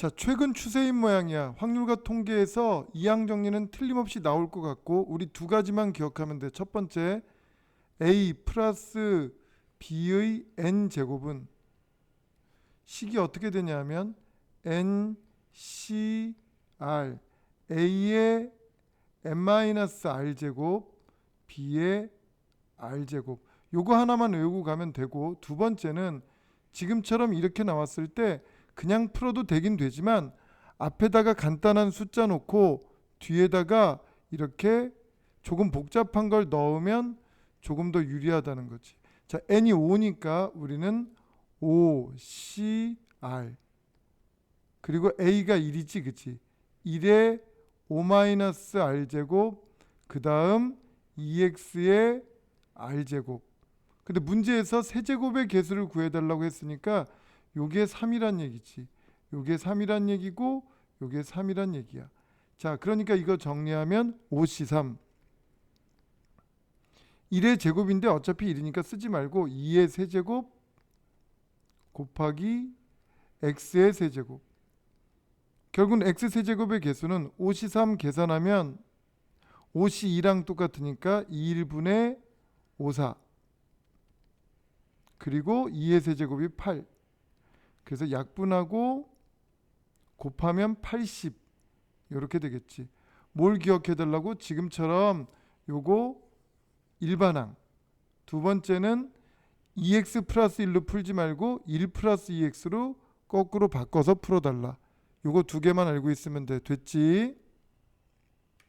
자, 최근 추세인 모양이야. 확률과 통계에서 이항 정리는 틀림없이 나올 것 같고 우리 두 가지만 기억하면 돼. 첫 번째 a 플러스 b의 n 제곱은 식이 어떻게 되냐면 n c r a의 n 마이너스 r 제곱 b의 r 제곱 요거 하나만 외우고 가면 되고 두 번째는 지금처럼 이렇게 나왔을 때 그냥 풀어도 되긴 되지만 앞에다가 간단한 숫자 놓고 뒤에다가 이렇게 조금 복잡한 걸 넣으면 조금 더 유리하다는 거지. 자, n이 5니까 우리는 5, C, R. 그리고 a가 1이지, 그치? 1에 5 마이너스 R 제곱, 그 다음 2x의 R 제곱. 근데 문제에서 세제곱의 개수를 구해달라고 했으니까 요게 3이란 얘기지. 요게 3이란 얘기고 요게 3이란 얘기야. 자, 그러니까 이거 정리하면 5C3. 1의 제곱인데 어차피 1이니까 쓰지 말고 2의 세제곱 곱하기 x의 세제곱. 결국은 x 세제곱의 개수는 5C3 계산하면 5C2랑 똑같으니까 2일분의 54 그리고 2의 세제곱이 8 그래서 약분하고 곱하면 80 이렇게 되겠지. 뭘 기억해 달라고? 지금처럼 요거 일반항. 두 번째는 2x 플러스 1로 풀지 말고 1 플러스 2x로 거꾸로 바꿔서 풀어달라. 요거 두 개만 알고 있으면 돼. 됐지?